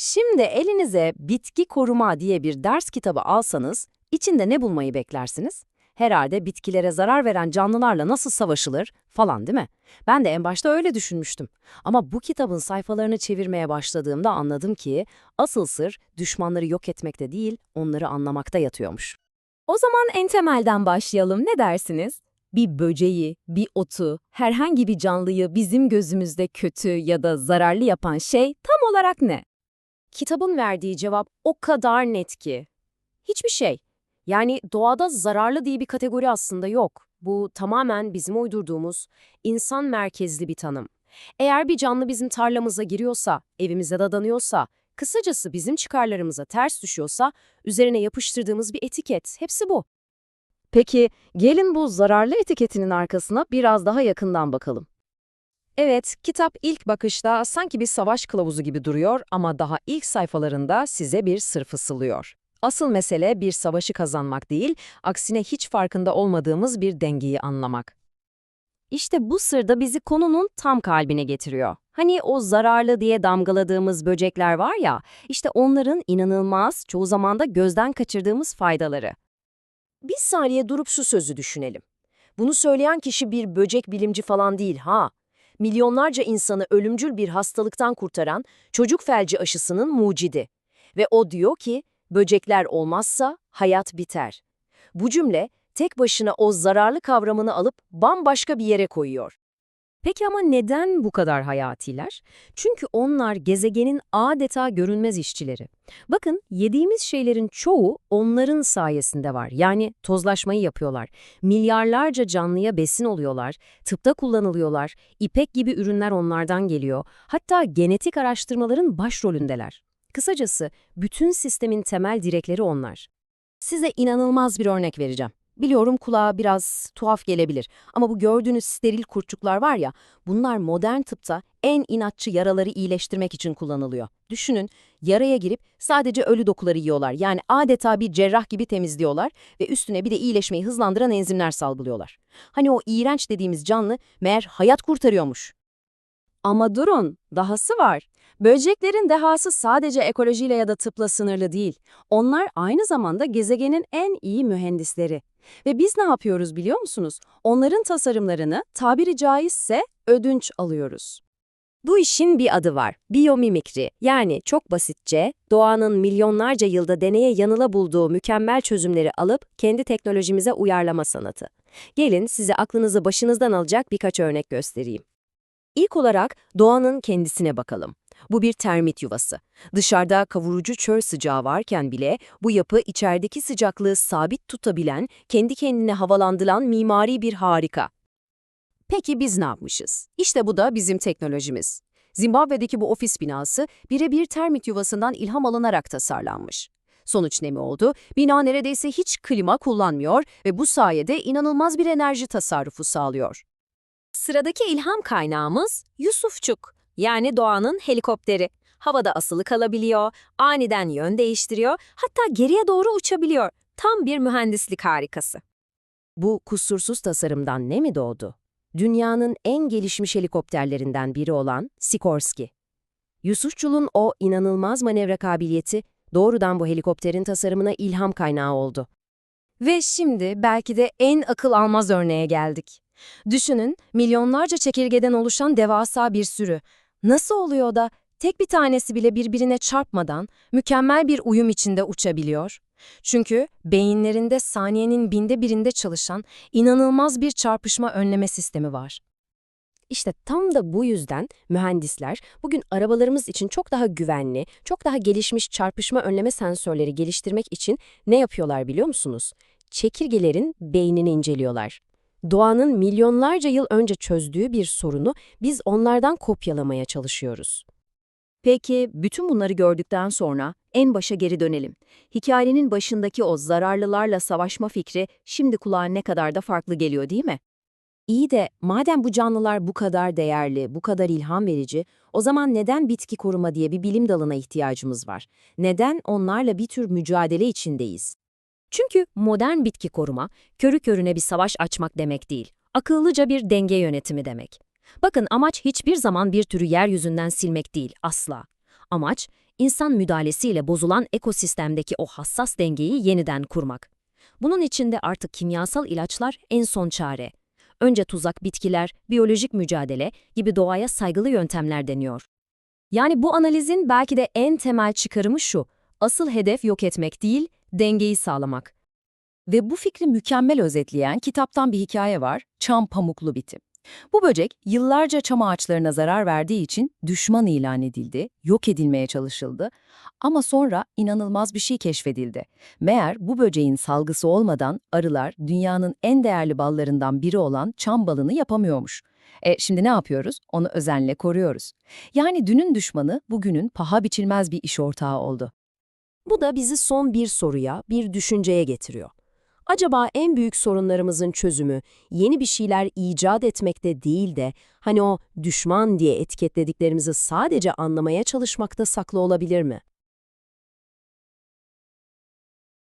Şimdi elinize bitki koruma diye bir ders kitabı alsanız, içinde ne bulmayı beklersiniz? Herhalde bitkilere zarar veren canlılarla nasıl savaşılır falan değil mi? Ben de en başta öyle düşünmüştüm. Ama bu kitabın sayfalarını çevirmeye başladığımda anladım ki asıl sır düşmanları yok etmekte değil, onları anlamakta yatıyormuş. O zaman en temelden başlayalım ne dersiniz? Bir böceği, bir otu, herhangi bir canlıyı bizim gözümüzde kötü ya da zararlı yapan şey tam olarak ne? Kitabın verdiği cevap o kadar net ki. Hiçbir şey. Yani doğada zararlı diye bir kategori aslında yok. Bu tamamen bizim uydurduğumuz, insan merkezli bir tanım. Eğer bir canlı bizim tarlamıza giriyorsa, evimize dadanıyorsa, kısacası bizim çıkarlarımıza ters düşüyorsa, üzerine yapıştırdığımız bir etiket. Hepsi bu. Peki, gelin bu zararlı etiketinin arkasına biraz daha yakından bakalım. Evet, kitap ilk bakışta sanki bir savaş kılavuzu gibi duruyor ama daha ilk sayfalarında size bir sır fısıldıyor. Asıl mesele bir savaşı kazanmak değil, aksine hiç farkında olmadığımız bir dengeyi anlamak. İşte bu sır da bizi konunun tam kalbine getiriyor. Hani o zararlı diye damgaladığımız böcekler var ya, işte onların inanılmaz, çoğu zaman da gözden kaçırdığımız faydaları. Bir saniye durup şu sözü düşünelim. Bunu söyleyen kişi bir böcek bilimci falan değil ha. Milyonlarca insanı ölümcül bir hastalıktan kurtaran çocuk felci aşısının mucidi. Ve o diyor ki, böcekler olmazsa hayat biter. Bu cümle tek başına o zararlı kavramını alıp bambaşka bir yere koyuyor. Peki ama neden bu kadar hayatiler? Çünkü onlar gezegenin adeta görünmez işçileri. Bakın yediğimiz şeylerin çoğu onların sayesinde var. Yani tozlaşmayı yapıyorlar. Milyarlarca canlıya besin oluyorlar, tıpta kullanılıyorlar, ipek gibi ürünler onlardan geliyor. Hatta genetik araştırmaların başrolündeler. Kısacası bütün sistemin temel direkleri onlar. Size inanılmaz bir örnek vereceğim. Biliyorum kulağa biraz tuhaf gelebilir ama bu gördüğünüz steril kurtçuklar var ya, bunlar modern tıpta en inatçı yaraları iyileştirmek için kullanılıyor. Düşünün, yaraya girip sadece ölü dokuları yiyorlar. Yani adeta bir cerrah gibi temizliyorlar ve üstüne bir de iyileşmeyi hızlandıran enzimler salgılıyorlar. Hani o iğrenç dediğimiz canlı meğer hayat kurtarıyormuş. Ama durun, dahası var. Böceklerin dehası sadece ekolojiyle ya da tıpla sınırlı değil. Onlar aynı zamanda gezegenin en iyi mühendisleri. Ve biz ne yapıyoruz biliyor musunuz? Onların tasarımlarını tabiri caizse ödünç alıyoruz. Bu işin bir adı var, biyomimikri. Yani çok basitçe doğanın milyonlarca yılda deneye yanıla bulduğu mükemmel çözümleri alıp kendi teknolojimize uyarlama sanatı. Gelin size aklınızı başınızdan alacak birkaç örnek göstereyim. İlk olarak doğanın kendisine bakalım. Bu bir termit yuvası. Dışarıda kavurucu çöl sıcağı varken bile bu yapı içerideki sıcaklığı sabit tutabilen, kendi kendine havalandıran mimari bir harika. Peki biz ne yapmışız? İşte bu da bizim teknolojimiz. Zimbabwe'deki bu ofis binası birebir termit yuvasından ilham alınarak tasarlanmış. Sonuç ne mi oldu? Bina neredeyse hiç klima kullanmıyor ve bu sayede inanılmaz bir enerji tasarrufu sağlıyor. Sıradaki ilham kaynağımız Yusufçuk, yani doğanın helikopteri. Havada asılı kalabiliyor, aniden yön değiştiriyor, hatta geriye doğru uçabiliyor. Tam bir mühendislik harikası. Bu kusursuz tasarımdan ne mi doğdu? Dünyanın en gelişmiş helikopterlerinden biri olan Sikorsky. Yusufçul'un o inanılmaz manevra kabiliyeti doğrudan bu helikopterin tasarımına ilham kaynağı oldu. Ve şimdi belki de en akıl almaz örneğe geldik. Düşünün, milyonlarca çekirgeden oluşan devasa bir sürü. Nasıl oluyor da tek bir tanesi bile birbirine çarpmadan mükemmel bir uyum içinde uçabiliyor? Çünkü beyinlerinde saniyenin binde birinde çalışan inanılmaz bir çarpışma önleme sistemi var. İşte tam da bu yüzden mühendisler bugün arabalarımız için çok daha güvenli, çok daha gelişmiş çarpışma önleme sensörleri geliştirmek için ne yapıyorlar biliyor musunuz? Çekirgelerin beynini inceliyorlar. Doğanın milyonlarca yıl önce çözdüğü bir sorunu biz onlardan kopyalamaya çalışıyoruz. Peki bütün bunları gördükten sonra en başa geri dönelim. Hikayenin başındaki o zararlılarla savaşma fikri şimdi kulağa ne kadar da farklı geliyor değil mi? İyi de madem bu canlılar bu kadar değerli, bu kadar ilham verici, o zaman neden bitki koruma diye bir bilim dalına ihtiyacımız var? Neden onlarla bir tür mücadele içindeyiz? Çünkü modern bitki koruma, körü körüne bir savaş açmak demek değil. Akıllıca bir denge yönetimi demek. Bakın amaç hiçbir zaman bir türü yeryüzünden silmek değil, asla. Amaç, insan müdahalesiyle bozulan ekosistemdeki o hassas dengeyi yeniden kurmak. Bunun için de artık kimyasal ilaçlar en son çare. Önce tuzak bitkiler, biyolojik mücadele gibi doğaya saygılı yöntemler deniyor. Yani bu analizin belki de en temel çıkarımı şu. Asıl hedef yok etmek değil, dengeyi sağlamak. Ve bu fikri mükemmel özetleyen kitaptan bir hikaye var, Çam Pamuklu Biti. Bu böcek yıllarca çam ağaçlarına zarar verdiği için düşman ilan edildi, yok edilmeye çalışıldı. Ama sonra inanılmaz bir şey keşfedildi. Meğer bu böceğin salgısı olmadan arılar dünyanın en değerli ballarından biri olan çam balını yapamıyormuş. E şimdi ne yapıyoruz? Onu özenle koruyoruz. Yani dünün düşmanı bugünün paha biçilmez bir iş ortağı oldu. Bu da bizi son bir soruya, bir düşünceye getiriyor. Acaba en büyük sorunlarımızın çözümü yeni bir şeyler icat etmekte değil de hani o düşman diye etiketlediklerimizi sadece anlamaya çalışmakta saklı olabilir mi?